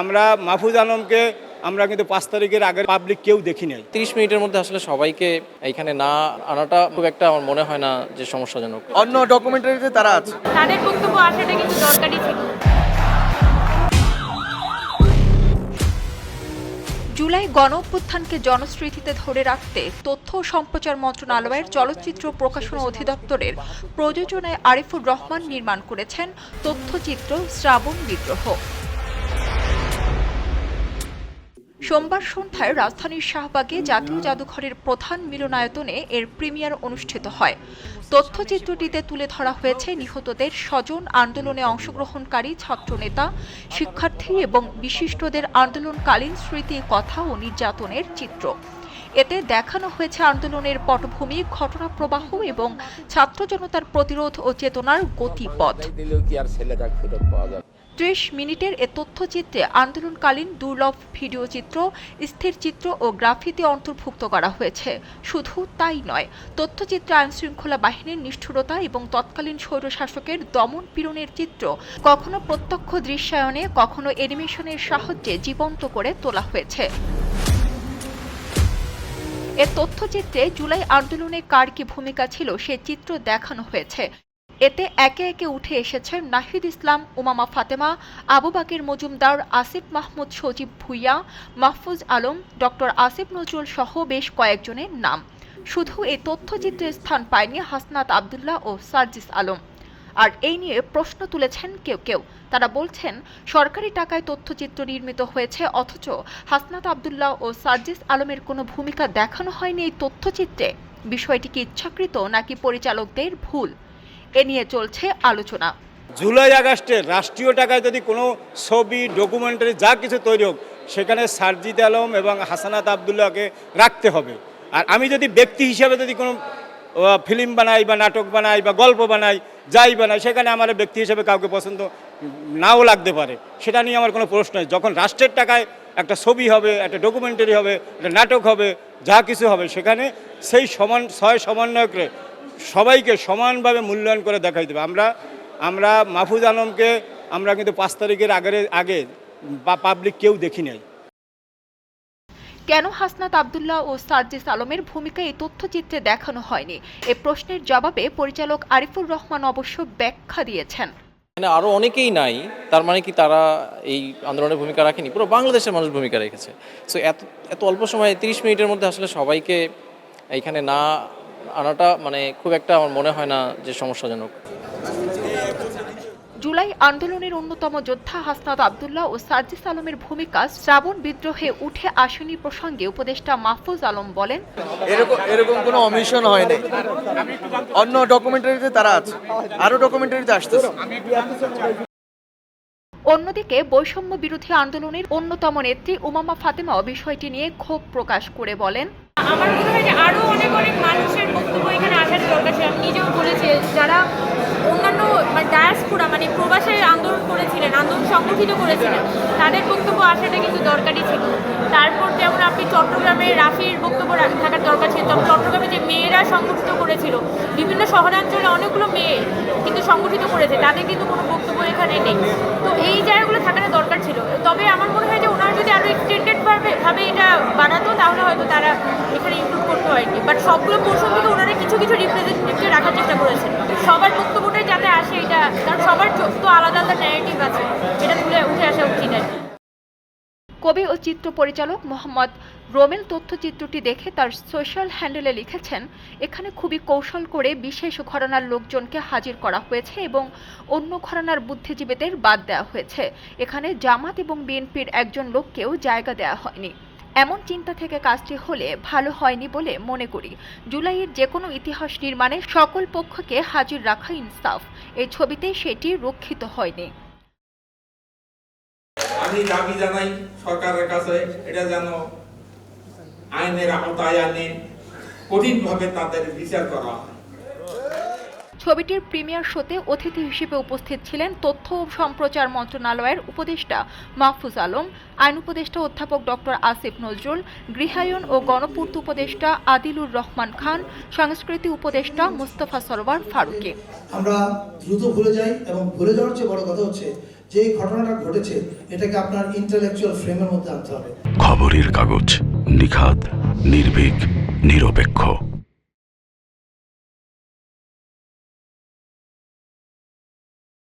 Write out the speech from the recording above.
আমরা মাহফুজ আলমকে আমরা কিন্তু পাঁচ তারিখের আগে পাবলিক কেউ দেখি নাই। তিরিশ মিনিটের মধ্যে আসলে সবাইকে এইখানে না আনাটা খুব একটা আমার মনে হয় না যে সমস্যাজনক। অন্য ডকুমেন্টারিতে তারা আছে। তাদের বক্তব্য আসাটা কিন্তু দরকারই ছিল। জুলাই গণ অভ্যুত্থানকে জনস্মৃতিতে ধরে রাখতে তথ্য ও সম্প্রচার মন্ত্রণালয়ের চলচ্চিত্র প্রকাশনা অধিদপ্তরের প্রযোজনায় আরিফুর রহমান নির্মাণ করেছেন তথ্যচিত্র শ্রাবণ বিদ্রোহ সোমবার সন্ধ্যায় রাজধানীর শাহবাগে জাতীয় জাদুঘরের প্রধান মিলনায়তনে এর প্রিমিয়ার অনুষ্ঠিত হয়। তথ্যচিত্রটিতে তুলে ধরা হয়েছে নিহতদের স্বজন আন্দোলনে অংশগ্রহণকারী ছাত্রনেতা, শিক্ষার্থী এবং বিশিষ্টদের আন্দোলনকালীন স্মৃতি, কথা ও নির্যাতনের চিত্র। এতে দেখানো হয়েছে আন্দোলনের পটভূমি, ঘটনা প্রবাহ এবং ছাত্র জনতার প্রতিরোধ ও চেতনার গতিপথ। ত্রিশ মিনিটের এ তথ্যচিত্রে আন্দোলনকালীন দুর্লভ ভিডিও চিত্র স্থির চিত্র ও গ্রাফিতি অন্তর্ভুক্ত করা হয়েছে। শুধু তাই নয়, তথ্যচিত্রে আইনশৃঙ্খলা বাহিনীর নিষ্ঠুরতা এবং তৎকালীন স্বৈরশাসকের দমন পীড়নের চিত্র কখনো প্রত্যক্ষ দৃশ্যায়নে, কখনো অ্যানিমেশনের সাহায্যে জীবন্ত করে তোলা হয়েছে। এ তথ্যচিত্রে জুলাই আন্দোলনে কার কি ভূমিকা ছিল সে চিত্র দেখানো হয়েছে। এতে একে একে উঠে এসেছে নাহিদ ইসলাম, উমামা ফাতেমা, আবু বাকির মজুমদার, আসিফ মাহমুদ সজীব ভুইয়া, মাহফুজ আলম, ডক্টর আসিফ নজরুল সহ বেশ কয়েকজনের নাম। শুধু এই তথ্যচিত্রে স্থান পায়নি হাসনাত আবদুল্লাহ ও সার্জিস আলম। আর এই নিয়ে প্রশ্ন তুলেছেন কেউ কেউ। তারা বলছেন, সরকারি টাকায় তথ্যচিত্র নির্মিত হয়েছে, অথচ হাসনাত আবদুল্লাহ ও সার্জিস আলমের কোনো ভূমিকা দেখানো হয়নি এই তথ্যচিত্রে। বিষয়টি কি ইচ্ছাকৃত নাকি পরিচালকদের ভুল? এ নিয়ে চলছে আলোচনা। জুলাই আগস্টে রাষ্ট্রীয় টাকায় যদি কোনো ছবি, ডকুমেন্টারি যা কিছু তৈরি হোক, সেখানে সারজিদ আলম এবং হাসানাত আবদুল্লাহকে রাখতে হবে। আর আমি যদি ব্যক্তি হিসাবে যদি কোনো ফিল্ম বানাই বা নাটক বানাই বা গল্প বানাই, যাই বানাই, সেখানে আমার ব্যক্তি হিসেবে কাউকে পছন্দ নাও লাগতে পারে। সেটা নিয়ে আমার কোনো প্রশ্ন নেই। যখন রাষ্ট্রের টাকায় একটা ছবি হবে, একটা ডকুমেন্টারি হবে, একটা নাটক হবে, যা কিছু হবে, সেখানে সেই সমান, ছয় সমন্বয়করে সবাইকে সমানভাবে মূল্যায়ন করে দেখাই দেবে আমরা আমরা মাহফুজ আলমকে আমরা কিন্তু পাঁচ তারিখের আগের আগে বা পাবলিক কেউ দেখি নাই। কেন হাসনাত আবদুল্লাহ ও সার্জিস আলমের ভূমিকা এই তথ্যচিত্রে দেখানো হয়নি? এ প্রশ্নের জবাবে পরিচালক আরিফুর রহমান অবশ্য ব্যাখ্যা দিয়েছেন। মানে আরও অনেকেই নাই তার মানে কি তারা এই আন্দোলনের ভূমিকা রাখেনি? পুরো বাংলাদেশের মানুষ ভূমিকা রেখেছে। সো এত এত অল্প সময়ে তিরিশ মিনিটের মধ্যে আসলে সবাইকে এইখানে না আনাটা মানে খুব একটা আমার মনে হয় না যে সমস্যাজনক। জুলাই আন্দোলনের অন্যতম যোদ্ধা হাসনাত আবদুল্লাহ ও সার্জিস আলমের ভূমিকা শ্রাবণ বিদ্রোহে উঠে আসেনি প্রসঙ্গে উপদেষ্টা মাহফুজ আলম বলেন এরকম এরকম কোনো অমিশন হয়নি। অন্য ডকুমেন্টারিতে তারা আছে। আরও ডকুমেন্টারিতে আসতেছে। অন্যদিকে বৈষম্য বিরোধী আন্দোলনের অন্যতম নেত্রী উমামা ফাতেমাও বিষয়টি নিয়ে ক্ষোভ প্রকাশ করে বলেন আমার মনে হয় যে আরও অনেক অনেক মানুষের বক্তব্য এখানে আসার দরকার ছিল। আমি নিজেও বলেছি, যারা অন্যান্য মানে ডায়াসপুরা মানে প্রবাসের আন্দোলন করেছিলেন, আন্দোলন সংগঠিত করেছিলেন, তাদের বক্তব্য আসাটা কিন্তু দরকারই ছিল। তারপর যেমন আপনি চট্টগ্রামে রাফির বক্তব্য থাকার দরকার ছিল, তখন চট্টগ্রামে যে মেয়েরা সংগঠিত করেছিল, বিভিন্ন শহরাঞ্চলে অনেকগুলো মেয়ে কিন্তু সংগঠিত করেছে, তাদের কিন্তু কোনো বক্তব্য এখানে নেই। তো এই জায়গাগুলো থাকাটা দরকার ছিল তবে আমার মনে হয় যে ওনারা যদি আরও এক্সটেন্ডেড ভাবে ভাবে এটা তাহলে হয়তো তারা এখানে ইনক্লুড করতে হয়নি বাট সবগুলো পোর্শন থেকে ওনারা কিছু কিছু রিপ্রেজেন্টেটিভকে রাখার চেষ্টা করেছেন। সবার বক্তব্যটাই যাতে আসে এটা, কারণ সবার চো- তো আলাদা আলাদা ন্যারেটিভ আছে। এটা তুলে উঠে আসা উচিত আর। কবি ও চিত্র পরিচালক মোহাম্মদ রোমেল তথ্যচিত্রটি দেখে তার সোশ্যাল হ্যান্ডেলে লিখেছেন, এখানে খুবই কৌশল করে বিশেষ ঘরানার লোকজনকে হাজির করা হয়েছে এবং অন্য ঘরানার বুদ্ধিজীবীদের বাদ দেওয়া হয়েছে। এখানে জামাত এবং বিএনপির একজন লোককেও জায়গা দেওয়া হয়নি। এমন চিন্তা থেকে কাজটি হলে ভালো হয়নি বলে মনে করি। জুলাইয়ের যে কোনো ইতিহাস নির্মাণে সকল পক্ষকে হাজির রাখা ইনসাফ এই ছবিতে সেটি রক্ষিত হয়নি। আমি দাবি জানাই সরকারের কাছে, এটা যেন আইনের আওতায় আনে, কঠিনভাবে তাদের বিচার করা হয়। ছবিটির প্রিমিয়ার শোতে অতিথি হিসেবে উপস্থিত ছিলেন তথ্য ও সম্প্রচার মন্ত্রণালয়ের উপদেষ্টা মাহফুজ আলম আইন উপদেষ্টা অধ্যাপক ডক্টর আসিফ নজরুল গৃহায়ন ও গণপূর্ত উপদেষ্টা আদিলুর রহমান খান সংস্কৃতি উপদেষ্টা মুস্তফা সরওয়ার ফারুকি। আমরা দ্রুত ভুলে যাই এবং ভুলে যাওয়ার চেয়ে বড় কথা হচ্ছে যে ঘটনাটা ঘটেছে এটাকে আপনার ইন্টালেকচুয়াল ফ্রেমের মধ্যে আনতে হবে। খবরের কাগজ নিখাদ নির্ভীক নিরপেক্ষ।